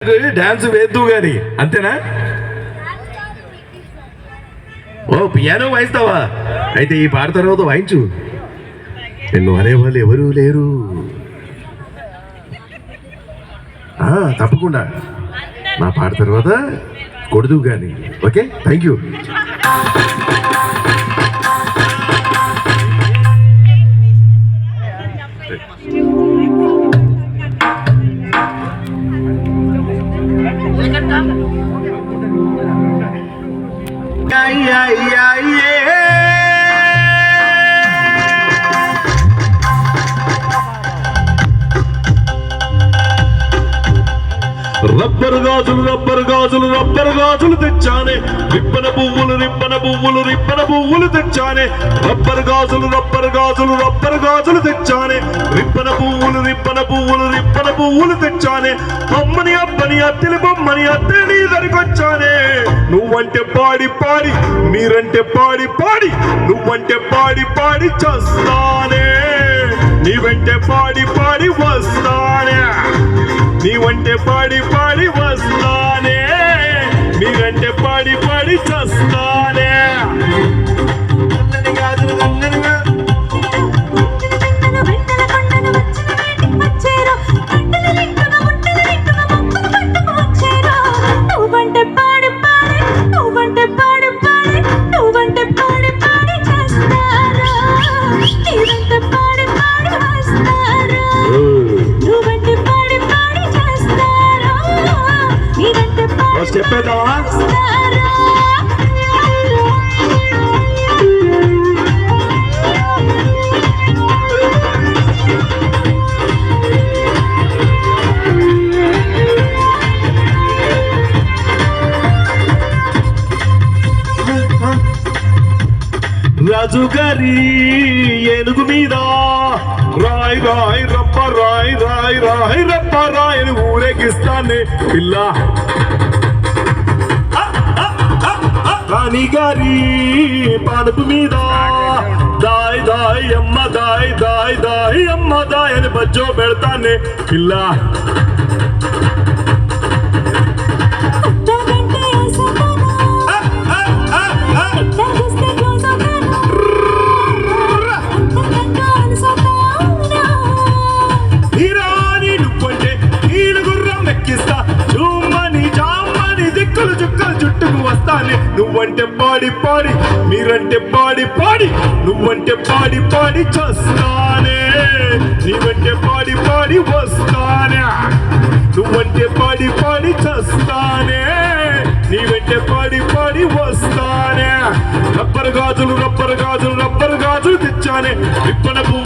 Dance వేద్దు గాని అంతేనా? ఓ పియానో వాయిస్తావా? అయితే ఈ పాట తర్వాత వాయించు. నిన్ను అనేవాళ్ళు ఎవరూ లేరు. తప్పకుండా. నా పాట తర్వాత కొడుదు కానీ ఓకే? థ్యాంక్ యూ రబ్బరు గాజులు రబ్బరు గాజులు రబ్బరు గాజులు తెచ్చానే. రిప్పన పువ్వులు రిప్పన పువ్వులు రిప్పన పువ్వులు తెచ్చానే. రబ్బరు గాజులు రబ్బరు గాజులు రబ్బరు గాజులు తెచ్చానే. రిప్పన పువ్వులు రిప్పన పువ్వులు పువ్వులు తెచ్చానే. అమ్మని అబ్బని అత్తని బొమ్మని అత్తని దరికొచ్చానే నువ్వంటే పాడి పాడి మీరంటే పాడి పాడి నువ్వంటే పాడి పాడి చస్తానే. నీవంటే పాడి పాడి వస్తానే. నీవంటే పాడి పాడి వస్తానే. మీరంటే పాడి పాడి చస్తానే. చెప్పేద్దామా? రాజుగారి ఏనుగు మీద రాయ్ రాయ్ రప్ప రాయ్ రాయ్ రాయ్ రప్ప రాయ్ ఊరేగిస్తానే పిల్ల. రాణి గారి పానుపు మీద. దాయ్ దాయ్ అమ్మ దాయ్ దాయ్ దాయ్ అమ్మ దాయ్ అని బజ్జో పెడతానే పిల్ల. చుట్టుకు నువ్వంటే పాడి పాడి మీరంటే పాడి పాడి నువ్వంటే పాడి పాడి చస్తానే. నీవంటే పాడి పాడి వస్తానే. నువ్వంటే పాడి పాడి చస్తానే. నీవంటే పాడి పాడి వస్తానే. రబ్బర్ గాజులు రబ్బరు గాజులు రబ్బర్ గాజులు తెచ్చానే. విప్పన పువ్వు